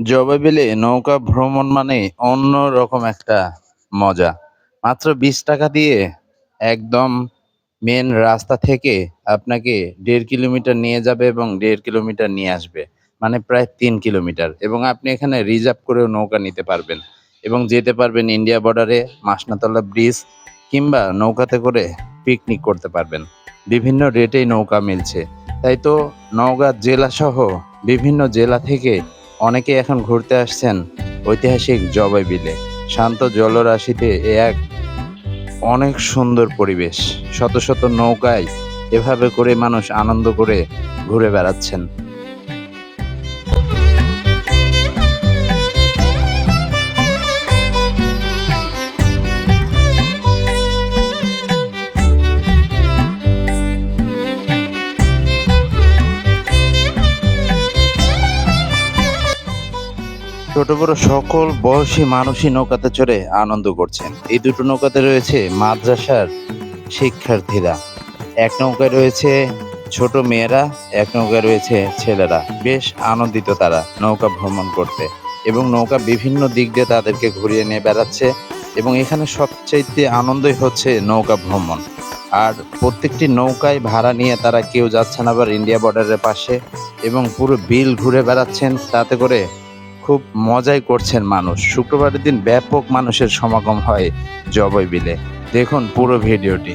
জবাবিলে নৌকা ভ্রমণ মানে অন্য রকম একটা মজা। মাত্র বিশ টাকা দিয়ে একদম মেন রাস্তা থেকে আপনাকে দেড় কিলোমিটার নিয়ে যাবে এবং দেড় কিলোমিটার নিয়ে আসবে। মানে প্রায় তিন কিলোমিটার এবং আপনি এখানে রিজার্ভ করেও নৌকা নিতে পারবেন এবং যেতে পারবেন ইন্ডিয়া বর্ডারে মাসনাতলা ব্রিজ কিংবা নৌকাতে করে পিকনিক করতে পারবেন। বিভিন্ন রেটেই নৌকা মিলছে। তাই তো নওগাঁ জেলাসহ বিভিন্ন জেলা থেকে অনেকে এখন ঘুরতে আসছেন ঐতিহাসিক জবাই বিলে। শান্ত জলরাশিতে এ এক অনেক সুন্দর পরিবেশ। শত শত নৌকায় এভাবে করে মানুষ আনন্দ করে ঘুরে বেড়াচ্ছেন। ছোট বড় সকল বয়সী মানুষই নৌকাতে চড়ে আনন্দ করছেন। এই দুটো নৌকাতে রয়েছে মাদ্রাসার শিক্ষার্থীরা। এক নৌকায় রয়েছে ছোট মেয়েরা, এক নৌকায় রয়েছে ছেলেরা। বেশ আনন্দিত তারা নৌকা ভ্রমণ করতে এবং নৌকা বিভিন্ন দিক দিয়ে তাদেরকে ঘুরিয়ে নিয়ে বেড়াচ্ছে এবং এখানে সবচাইতে আনন্দই হচ্ছে নৌকা ভ্রমণ। আর প্রত্যেকটি নৌকায় ভাড়া নিয়ে তারা কেউ যাচ্ছেন আবার ইন্ডিয়া বর্ডারের পাশে এবং পুরো বিল ঘুরে বেড়াচ্ছেন। তাতে করে খুব মজাই করছেন মানুষ। শুক্রবারের দিন ব্যাপক মানুষের সমাগম হয় জবই বিলে। দেখুন পুরো ভিডিওটি।